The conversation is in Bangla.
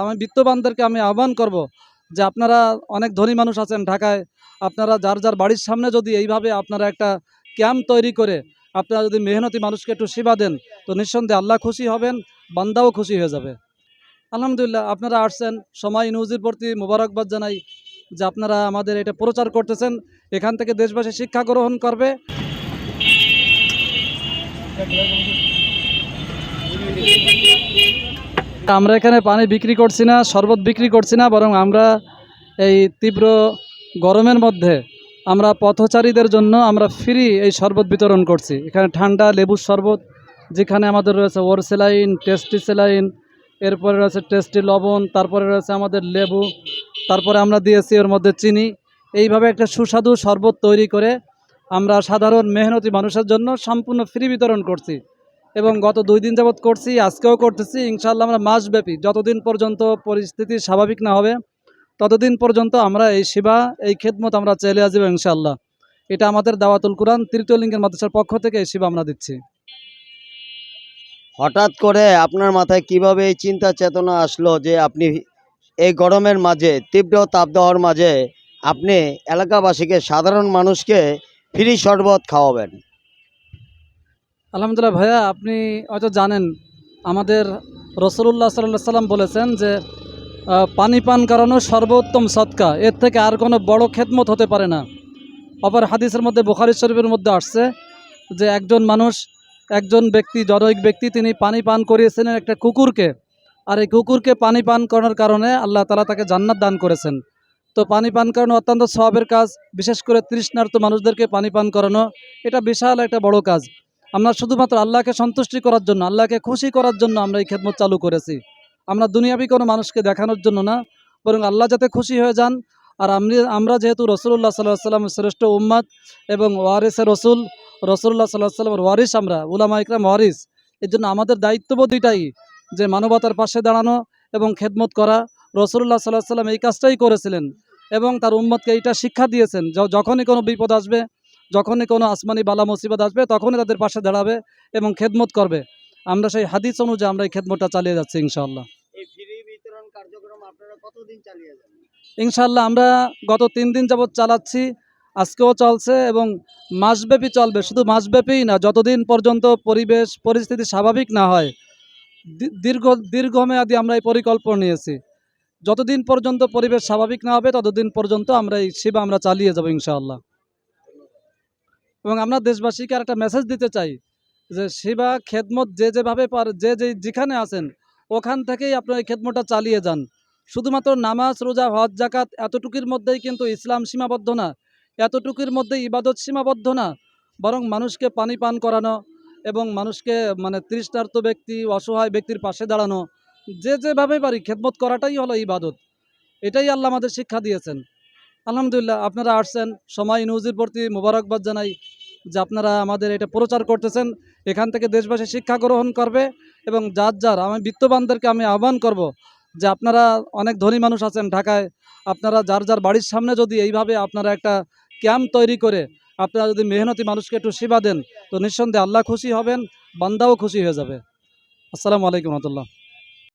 আমি বিত্তবানদেরকে আমি আহ্বান করব যে আপনারা অনেক ধনী মানুষ আছেন ঢাকায়, আপনারা যার যার বাড়ির সামনে যদি এইভাবে আপনারা একটা ক্যাম্প তৈরি করে, আপনারা যদি মেহনতি মানুষকে একটু সেবা দেন, তো নিঃসন্দেহে আল্লাহ খুশি হবেন, বান্দাও খুশি হয়ে যাবে। আলহামদুলিল্লাহ, আপনারা আসছেন, সময় নিউজের প্রতি মোবারকবাদ জানাই যে আপনারা আমাদের এটা প্রচার করতেছেন, এখান থেকে দেশবাসী শিক্ষা গ্রহণ করবে। আমরা এখানে পানি বিক্রি করছি না, শরবত বিক্রি করছি না, বরং আমরা এই তীব্র গরমের মধ্যে আমরা পথচারীদের জন্য আমরা ফ্রি এই শরবত বিতরণ করছি। এখানে ঠান্ডা লেবুর শরবত, যেখানে আমাদের রয়েছে ওর সেলাইন টেস্টি সেলাইন এরপরে রয়েছে টেস্টি লবণ, তারপরে রয়েছে আমাদের লেবু, তারপরে আমরা দিয়েছি ওর মধ্যে চিনি। এইভাবে একটা সুস্বাদু শরবত তৈরি করে আমরা সাধারণ মেহনতি মানুষের জন্য সম্পূর্ণ ফ্রি বিতরণ করছি। এবং গত দুই দিন যাবৎ করছি, আজকেও করতেছি। ইনশাল্লাহ আমরা মাসব্যাপী, যতদিন পর্যন্ত পরিস্থিতি স্বাভাবিক না হবে, ততদিন পর্যন্ত আমরা এই সেবা, এই খেদমত আমরা চালিয়ে আসব ইনশাল্লাহ এটা আমাদের দাওয়াতুল কোরআন, তৃতীয় লিঙ্গের মাদ্রাসার পক্ষ থেকে এই সেবা আমরা দিচ্ছি। হঠাৎ করে আপনার মাথায় কীভাবে এই চিন্তা চেতনা আসলো যে আপনি এই গরমের মাঝে, তীব্র তাপদাহর মাঝে আপনি এলাকাবাসীকে, সাধারণ মানুষকে ফ্রি শরবত খাওয়াবেন? আলহামদুলিল্লাহ ভাইয়া, আপনি হয়তো জানেন, আমাদের রসুল্লাহ সাল্লাহ সাল্লাম বলেছেন যে পানি পান করানো সর্বোত্তম সৎকা, এর থেকে আর কোনো বড় খেদমত হতে পারে না। অপর হাদিসের মধ্যে, বুখারি শরীফের মধ্যে আসছে যে, একজন মানুষ, একজন ব্যক্তি, জনৈক ব্যক্তি, তিনি পানি পান করিয়েছিলেন একটা কুকুরকে। আর এই কুকুরকে পানি পান করার কারণে আল্লাহ তালা তাকে জান্নাত দান করেছেন। তো পানি পান করানো অত্যন্ত সবের কাজ, বিশেষ করে তৃষ্ণার্ত মানুষদেরকে পানি পান করানো, এটা বিশাল একটা বড় কাজ। আমরা শুধুমাত্র আল্লাহকে সন্তুষ্টি করার জন্য, আল্লাহকে খুশি করার জন্য আমরা এই খেদমত চালু করেছি। আমরা দুনিয়াবি কোনো মানুষকে দেখানোর জন্য না, বরং আল্লাহ যাতে খুশি হয়ে যান। আর আমি আমরা যেহেতু রসুল্লাহ সাল্লাহ সাল্লাম শ্রেষ্ঠ উম্মাদ এবং ওয়ারিসের রসুল রসুল্লাহ সাল্লাহ সাল্লামের ওয়ারিস আমরা, উলামা ইকরাম ওয়ারিস এর জন্য আমাদের দায়িত্ববোধ এটাই যে মানবতার পাশে দাঁড়ানো এবং খেদমত করা। রসুল্লাহ সাল্লাহ সাল্লাম এই কাজটাই করেছিলেন এবং তার উম্মতকে এইটা শিক্ষা দিয়েছেন যখনই কোনো বিপদ আসবে যখনই কোনো আসমানি বালা মুসিবত আসবে তখনই তাদের পাশে দাঁড়াবে এবং খেদমত করবে। আমরা সেই হাদিস অনুযায়ী আমরা এই খেদমতটা চালিয়ে যাচ্ছি যাবেন? ইনশাআল্লাহ আমরা গত তিন দিন যাবৎ চালাচ্ছি আজকেও চলছে এবং মাসব্যাপী চলবে। শুধু মাসব্যাপীই না যতদিন পর্যন্ত পরিবেশ পরিস্থিতি স্বাভাবিক না হয় দীর্ঘ দীর্ঘমেয়াদী আমরা এই পরিকল্পনা নিয়েছি। যতদিন পর্যন্ত পরিবেশ স্বাভাবিক না হবে ততদিন পর্যন্ত আমরা এই সেবা আমরা চালিয়ে যাব ইনশাআল্লাহ। এবং আমরা দেশবাসীকে আর একটা মেসেজ দিতে চাই যে সেবা খেদমত যে যেভাবে পার, যে যে যেখানে আছেন, ওখান থেকেই আপনার এই খেদমতটা চালিয়ে যান। শুধুমাত্র নামাজ, রোজা, হজ, জাকাত এতটুকুর মধ্যেই কিন্তু ইসলাম সীমাবদ্ধ না। এতটুকুর মধ্যে ইবাদত সীমাবদ্ধ না। বরং মানুষকে পানি পান করানো এবং মানুষকে মানে তৃষ্ণার্ত ব্যক্তি, অসহায় ব্যক্তির পাশে দাঁড়ানো, যে যেভাবে পারি খেদমত করাটাই হলো ইবাদত। এটাই আল্লাহ আমাদের শিক্ষা দিয়েছেন। আলহামদুলিল্লাহ, আপনারা আসছেন। সময় নিউজের প্রতি মোবারকবাদ জানাই যে আপনারা আমাদের এটা প্রচার করতেছেন। এখান থেকে দেশবাসী শিক্ষা গ্রহণ করবে এবং যার যার আমি বিত্তবানদেরকে আমি আহ্বান করব যে আপনারা অনেক ধনী মানুষ আছেন ঢাকায়, আপনারা যার যার বাড়ির সামনে যদি এইভাবে আপনারা একটা ক্যাম্প তৈরি করে আপনারা যদি মেহনতি মানুষকে একটু সেবা দেন, তো নিঃসন্দেহে আল্লাহ খুশি হবেন, বান্দাও খুশি হয়ে যাবে। আসসালামু আলাইকুম রহমতুল্লাহ।